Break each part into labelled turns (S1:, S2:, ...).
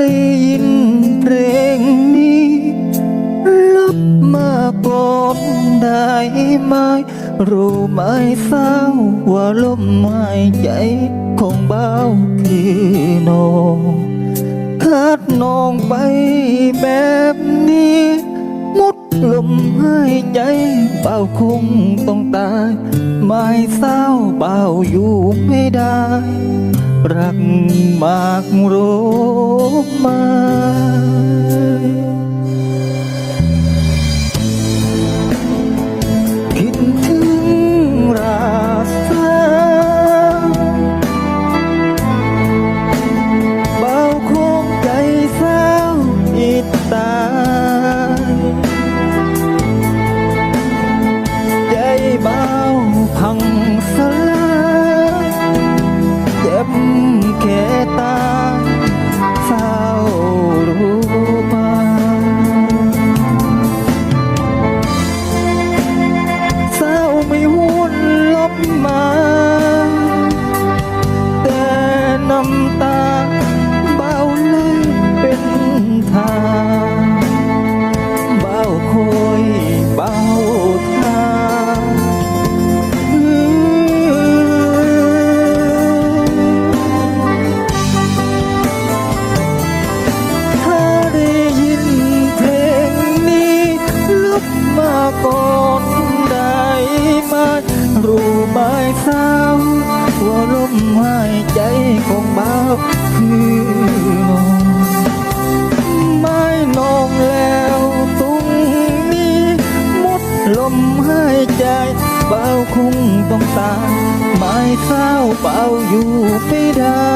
S1: ได้ยินเพลงนี้ลบมาก่อนได้ไหม รู้ไหมเศร้าว่าลมหายใจของเบาคือน้องขาดน้องไปแบบนี้หมดลมหายใจเบาคงต้องตาย ไม่เศร้าเบาอยู่ไม่ได้ รักมากรู้มา คือน้องไม่นองแล้วตรงนี้หมดลมหายใจเบาคงต้องตาไม่เศร้าเบาอยู่ไม่ได้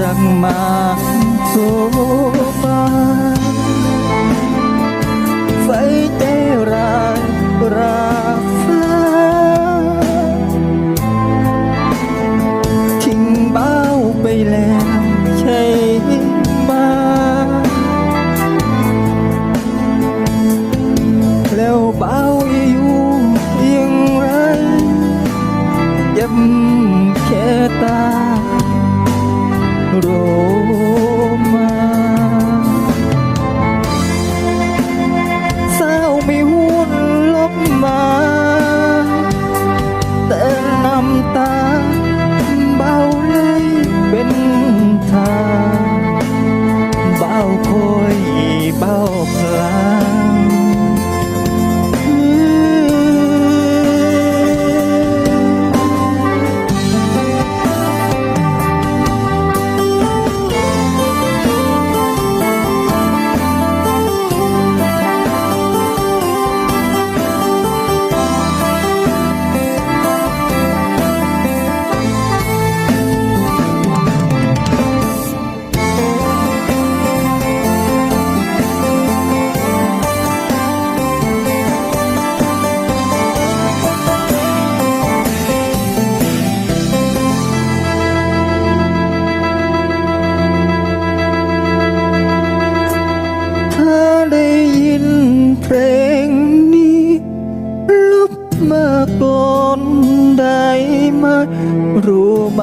S1: รักมาโซมาใส่ งนี้ลบมาก่อนได้ไหมรู้ไหม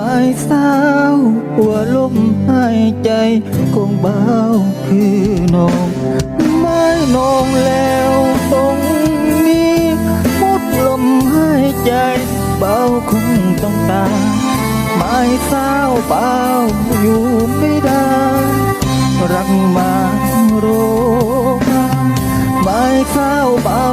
S1: สาวว่าลมหายใจของเบาคือน้อง ไม่น้องแล้วตรงนี้หมดลมหายใจ เบาคงต้องตาไม่เศร้าเบาอยู่ไม่ได้ รักมาโรมาไม่ เศร้าเบา